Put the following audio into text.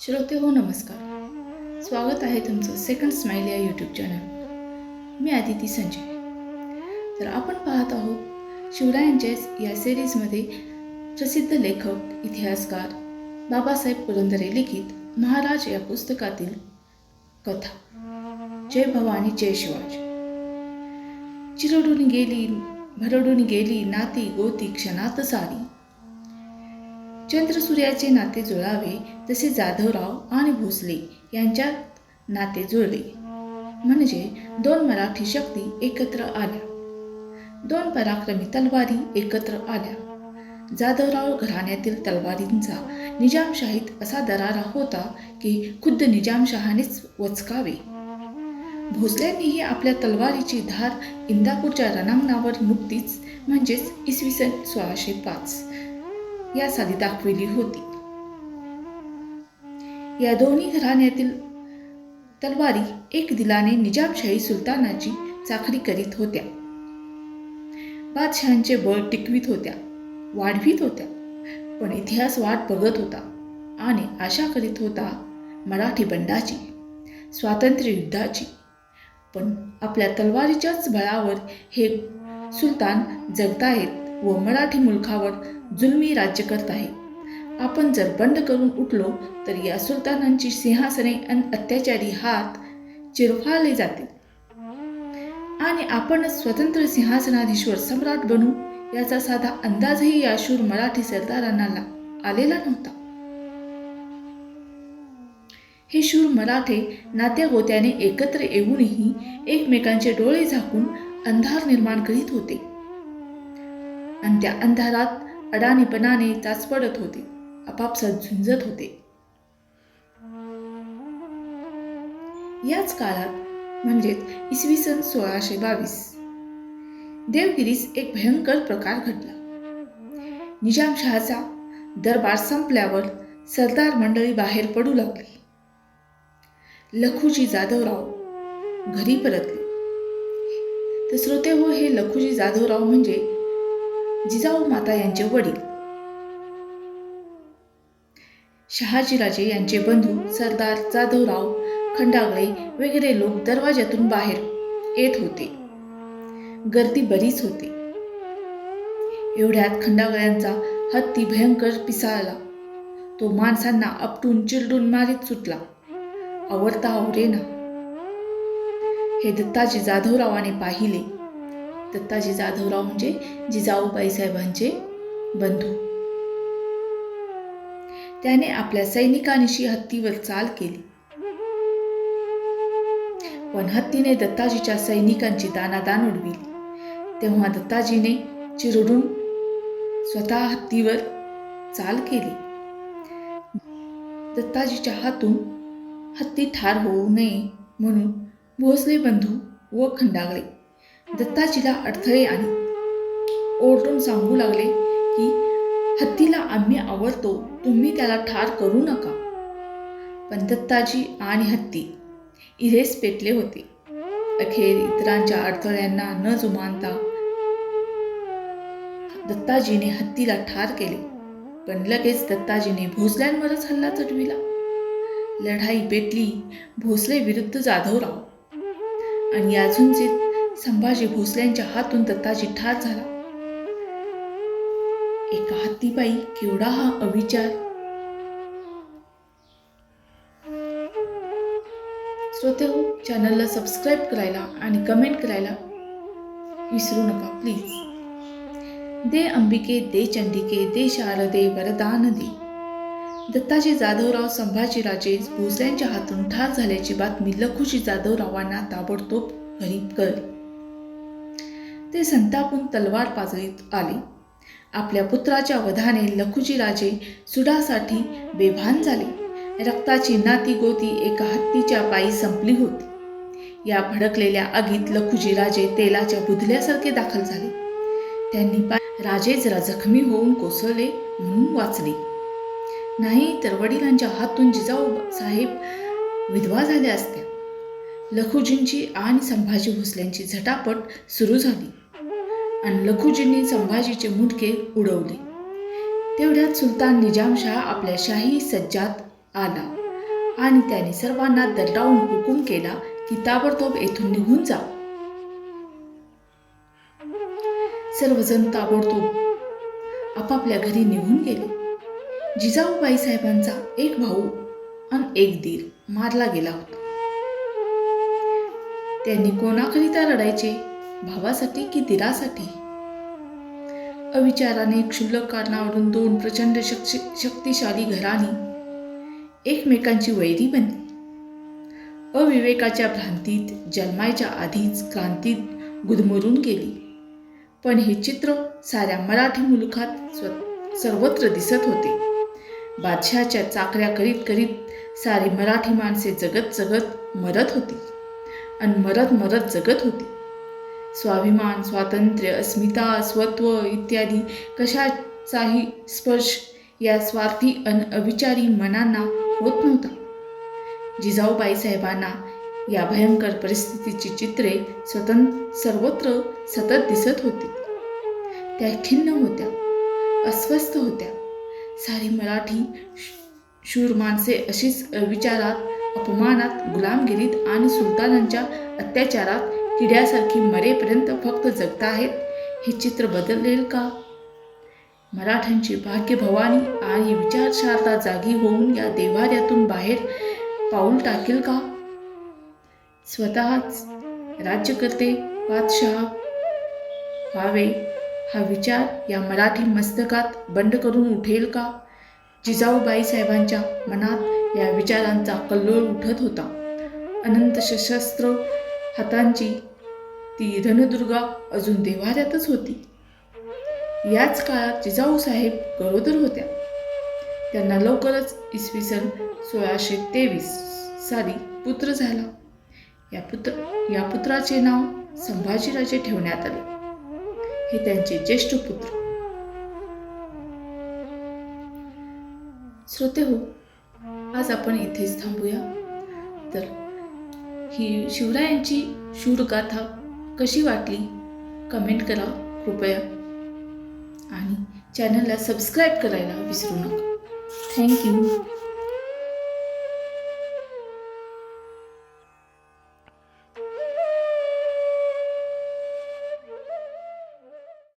श्रोते हो नमस्कार. स्वागत आहे तुमचं सेकंड स्माईल या यूट्यूब चॅनल मी आदिती संजय. तर आपण पाहत आहोत शिवरायांच्या या सिरीजमध्ये प्रसिद्ध लेखक इतिहासकार बाबासाहेब पुरंदरे लिखित महाराज या पुस्तकातील कथा. जय भवानी जय शिवाजी. चिरडून गेली भरडून गेली नाती गोती क्षणात सारी. चंद्रसूर्याचे नाते जुळावे तसे जाधवराव आणि भोसले यांच्यात नाते जुळले. म्हणजे दोन मराठी शक्ती एकत्र आल्या. दोन पराक्रमी तलवारी एकत्र आल्या. जाधवराव घराण्यातील तलवारींचा निजामशाहीत असा दरारा होता की खुद्द निजामशहानेच वचकावे. भोसल्यांनीही आपल्या तलवारीची धार इंदापूरच्या रणांगणावर नुकतीच म्हणजेच इसवी सन सोळाशे पाच या साली दाखविली होती. या दोन्ही घराण्यातील तलवारी एक दिलाने निजामशाही सुलतानाची चाकरी करीत होत्या. बादशहांचे बळ टिकवीत होत्या वाढवीत होत्या पण इतिहास वाट बघत होता आणि आशा करीत होता मराठी बंडाची स्वातंत्र्य युद्धाची. पण आपल्या तलवारीच्याच बळावर हे सुलतान जगतायत व मराठी मुलखावर जुलमी राज्य करत आहे. आपण जर बंड करून उठलो तर या सुलतानांची सिंहासने आणि अत्याचारी हात चिरफाळले जातील. आणि आपणच स्वतंत्र सिंहासनाधीश्वर सम्राट बनू याचा साधा अंदाजही या शूर मराठी सरदारांना आलेला नव्हता. हे शूर मराठे नात्या गोत्याने एकत्र येऊनही एकमेकांचे डोळे झाकून अंधार निर्माण करीत होते. आणि त्या अंधारात अडाणीपणाने चाचपडत होते. आपापसात झुंजत होते. याच काळात म्हणजेच इसवी सन सोळाशे बावीस देवगिरीस एक भयंकर प्रकार घडला. निजामशहाचा दरबार संपल्यावर सरदार मंडळी बाहेर पडू लागली. लखुजी जाधवराव घरी परतले. तर श्रोते हो हे लखुजी जाधवराव म्हणजे जिजाऊ माता यांचे वडील. शहाजीराजे यांचे बंधू सरदार जाधवराव खंडागळे वगैरे लोक दरवाज्यातून बाहेर येत होते. गर्दी बरीच होती. एवढ्यात खंडागळ्यांचा हत्ती भयंकर पिसाळला. तो माणसांना आपटून चिरडून मारीत सुटला. आवडता आवरेना हे दत्ताजी जाधवरावाने पाहिले. दत्ताजी जाधवराव म्हणजे जिजाऊबाई साहेबांचे बंधू. त्याने आपल्या सैनिकांशी हत्तीवर चाल केली. पण हत्तीने दत्ताजीच्या सैनिकांची दानादान उडविली. तेव्हा दत्ताजीने चिरडून स्वतः हत्तीवर चाल केली. दत्ताजीच्या हातून हत्ती ठार होऊ नये म्हणून भोसले बंधू व खंडागळे दत्ताजीला अडथळे आणि ओरडून सांगू लागले की हत्तीला आम्ही आवडतो तुम्ही त्याला ठार करू नका. पण दत्ताजी आणि हत्ती इरेस पेटले होते. अखेर इतरांच्या अडथळ्यांना न जुमानता दत्ताजीने हत्तीला ठार केले. पण लगेच दत्ताजीने भोसल्यांवरच हल्ला चढविला. लढाई पेटली भोसले विरुद्ध जाधवराव आणि अजूनचे संभाजी भोसल्यांच्या हातून दत्ताजी ठार झाला. एका हत्तीबाई केवढा हा अविचार. श्रोते हो चॅनलला सबस्क्राईब करायला आणि कमेंट करायला विसरू नका प्लीज दे अंबिके दे चंडिके दे शारदे वरदान दे. दत्ताजी जाधवराव संभाजीराजे भोसल्यांच्या हातून ठार झाल्याची बातमी लखुजी जाधवरावांना ताबडतोब घरी कळली. ते संतापून तलवार पाजळीत आले. आपल्या पुत्राच्या वधाने लखुजी राजे सुडासाठी बेभान झाले. रक्ताची नाती गोती एका हत्तीच्या पायी संपली होती. या भडकलेल्या आगीत लखुजी राजे तेलाच्या बुधल्यासारखे दाखल झाले. त्यांनी पाय राजे जरा जखमी होऊन कोसळले म्हणून वाचले. नाही तर वडिलांच्या हातून जिजाऊ साहेब विधवा झाल्या असत्या लखुजींची आणि संभाजी भोसल्यांची झटापट सुरू झाली आणि लखुजींनी संभाजीचे मुटके उडवले. तेवढ्यात सुलतान निजामशाह आपल्या शाही सज्जात आला आणि त्याने सर्वांना दरडावून हुकूम केला की ताबडतोब येथून निघून जा. सर्वजण ताबडतोब आपापल्या घरी निघून गेले. जिजाऊबाई साहेबांचा एक भाऊ आणि एक दीर मारला गेला होता. त्यांनी कोणाकरिता रडायचे? भावासाठी की दिरासाठी? अविचाराने क्षुल्लक कारणावरून दोन प्रचंड शक्ती शक्तिशाली घराणी एकमेकांची वैरी बनली. अविवेकाच्या भ्रांतीत जन्मायच्या आधीच क्रांतीत गुदमरून गेली. पण हे चित्र साऱ्या मराठी मुलखात स्व सर्वत्र दिसत होते. बादशाच्या चाकऱ्या करीत करीत सारी मराठी माणसे जगत जगत मरत होती. आणि मरत मरत जगत होती. स्वाभिमान स्वातंत्र्य अस्मिता स्वत्व इत्यादी कशाचाही स्पर्श या स्वार्थी अन अविचारी मनांना होत नव्हता. जिजाऊबाई साहेबांना या भयंकर परिस्थितीची चित्रे स्वतं सर्वत्र सतत दिसत होती. त्या खिन्न होत्या अस्वस्थ होत्या. सारी मराठी शूर माणसे अशीच विचारात अपमानात गुलामगिरीत आणि सुलतानांच्या अत्याचारात किड्यासारखी मरेपर्यंत फक्त जगताहेत हे चित्र बदललेल का? मराठ्यांची भाग्यभवानी आणि विचारशारता जागी होऊन या देवाऱ्यातून बाहेर पाऊल टाकेल का? स्वतःच राज्यकर्ते बादशहा व्हावे हा विचार या मराठी मस्तकात बंड करून उठेल का? जिजाऊबाई साहेबांच्या मनात या विचारांचा कल्लोळ उठत होता. अनंत सशस्त्र हातांची ती रणदुर्गा अजून देव्हाऱ्यातच होती. याच काळात जिजाऊ साहेब गरोदर होत्या. त्यांना लवकरच इसवी सन सोळाशे तेवीस साली पुत्र झाला. या पुत्र या पुत्राचे नाव संभाजीराजे ठेवण्यात आले. हे त्यांचे ज्येष्ठ पुत्र. श्रोते हो आज आपण इथेच थांबूया. तर ही शिवरायांची शूरगाथा कशी वाटली? कमेंट करा कृपया. आणि चॅनलला सबस्क्राईब करायला विसरू नका. थँक्यू